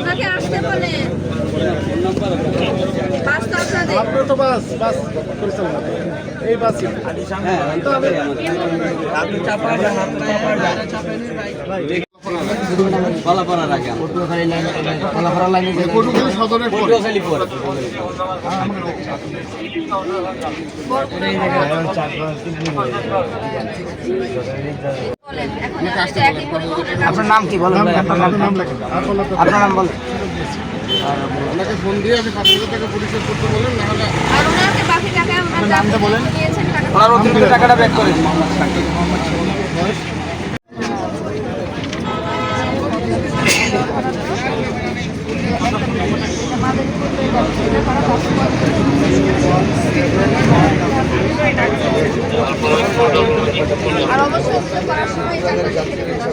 ওনাকে আসতে বলে। বাস তো আপনাদের। আপনার তো বাস বাস পরিচালনা। এই বাসই। তো আমি কলাপাড়া রাখে পটুখালী সদরের পরে। পটুয়াখালী আপনার নাম কি বলেন ভাই? আপনার নাম আপনার নাম বলেন। ওনাকে ফোন দিয়ে আপনি পাঁচ হাজার টাকা পরিশোধ করতে বলেন নাহলে আর ওনাকে বাকি টাকা আমরা নামটা বলেন। ওনার অতিরিক্ত টাকাটা ব্যাক করে দিন। আর অবশ্যই উদ্যোগ করার সময় এই চাকরি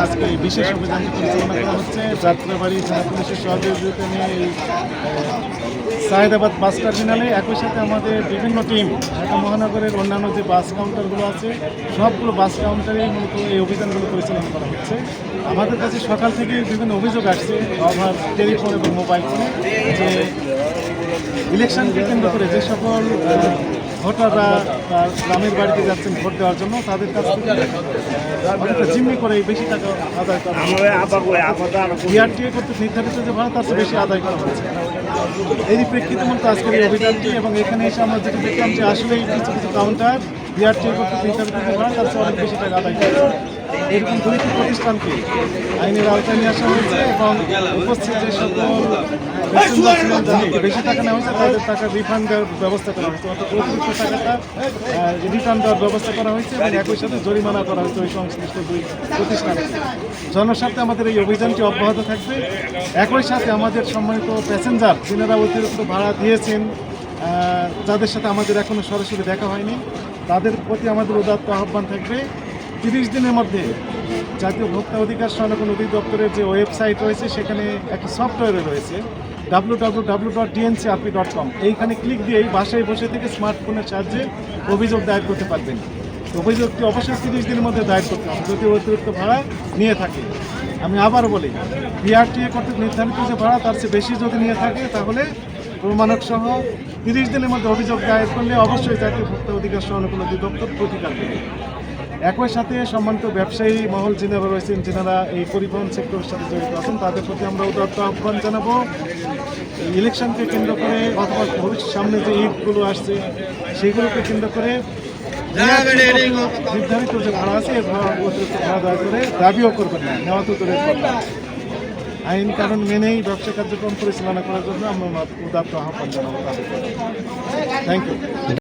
আজকে এই বিশেষ অভিযান পরিচালনা করা হচ্ছে যাত্রাবাড়ি জেলা পুলিশের সহযোগিতা নিয়ে এই আহ, সায়েদাবাদ বাস টার্মিনালে একই সাথে আমাদের বিভিন্ন টিম ঢাকা মহানগরের অন্যান্য যে বাস কাউন্টারগুলো আছে সবগুলো বাস কাউন্টারেই মূলত এই অভিযানগুলো পরিচালনা করা হচ্ছে। আমাদের কাছে সকাল থেকে বিভিন্ন অভিযোগ আসছে ওভার টেলিফোন এবং মোবাইল ফোনে যে ইলেকশনকে কেন্দ্র করে যে সকল ভোটাররা তার গ্রামের বাড়িতে যাচ্ছেন ভোট দেওয়ার জন্য তাদের কাছ থেকে জিম্মি করে বেশি টাকা আদায় করা বিআরটিএ করতে নির্ধারিত যে ভাড়া তার বেশি আদায় করা হচ্ছে। এই প্রেক্ষিতে মূলত আজকের এই অভিযানটি এবং এখানে এসে আমরা যেটা দেখলাম যে আসলেই কিছু কিছু কাউন্টার বিআরটিএ করতে নির্ধারিত যে ভাড়া তার চেয়ে অনেক বেশি টাকা আদায় করে এরকম দুইটি প্রতিষ্ঠানকে আইনের আওতায় নিয়ে আসা হয়েছে এবং উপস্থিত যে সকল বেশি টাকা নেওয়া হয়েছে, তাদের টাকা রিফান্ড দেওয়ার ব্যবস্থা করা হয়েছে। অর্থাৎ অতিরিক্ত টাকাটা রিফান্ড দেওয়ার ব্যবস্থা করা হয়েছে এবং একই সাথে জরিমানা করা হয়েছে ওই সংশ্লিষ্ট দুই প্রতিষ্ঠানে জনস্বার্থে আমাদের এই অভিযানটি অব্যাহত থাকবে। একই সাথে আমাদের সম্মানিত প্যাসেঞ্জার, যিনারা অতিরিক্ত ভাড়া দিয়েছেন যাদের সাথে আমাদের এখনও সরাসরি দেখা হয়নি, তাদের প্রতি আমাদের উদাত্ত আহ্বান থাকবে। তিরিশ দিনের মধ্যে জাতীয় ভোক্তা অধিকার সংরক্ষণ অধিদপ্তরের যে ওয়েবসাইট রয়েছে, সেখানে একটা সফটওয়্যার রয়েছে W W W dot DNCRP dot com এইখানে ক্লিক দিয়েই বাসায় বসে থেকে স্মার্টফোনের সাহায্যে অভিযোগ দায়ের করতে পারবেন। অভিযোগটি অবশ্যই তিরিশ দিনের মধ্যে দায়ের করতে হবে, যদি অতিরিক্ত ভাড়া নিয়ে থাকে। আমি আবার বলি বিআরটিএ কর্তৃক নির্ধারিত যে ভাড়া, তার চেয়ে বেশি যদি নিয়ে থাকে, তাহলে প্রমাণক সহ তিরিশ দিনের মধ্যে অভিযোগ দায়ের করলে অবশ্যই জাতীয় ভোক্তা অধিকার সংরক্ষণ অধিদপ্তর প্রতিকার দেবে। একই সাথে সম্মানিত ব্যবসায়ী মহল যিনারা রয়েছেন, যিনারা এই পরিবহন সেক্টরের সাথে জড়িত আছেন, তাদের প্রতি আমরা উদাত্ত আহ্বান জানাব। ইলেকশনকে কেন্দ্র করে অথবা ভবিষ্যৎ সামনে যে ঈদগুলো আসছে, সেগুলোকে কেন্দ্র করে নির্ধারিত যে ভাড়া আছে এই ভাড়া অতিরিক্ত ভাড়া দয়া করে দাবিও করবেন না, নেওয়া তো কথা। আইন কানুন মেনেই ব্যবসা কার্যক্রম পরিচালনা করার জন্য আমরা উদাত্ত আহ্বান জানাব থ্যাংক ইউ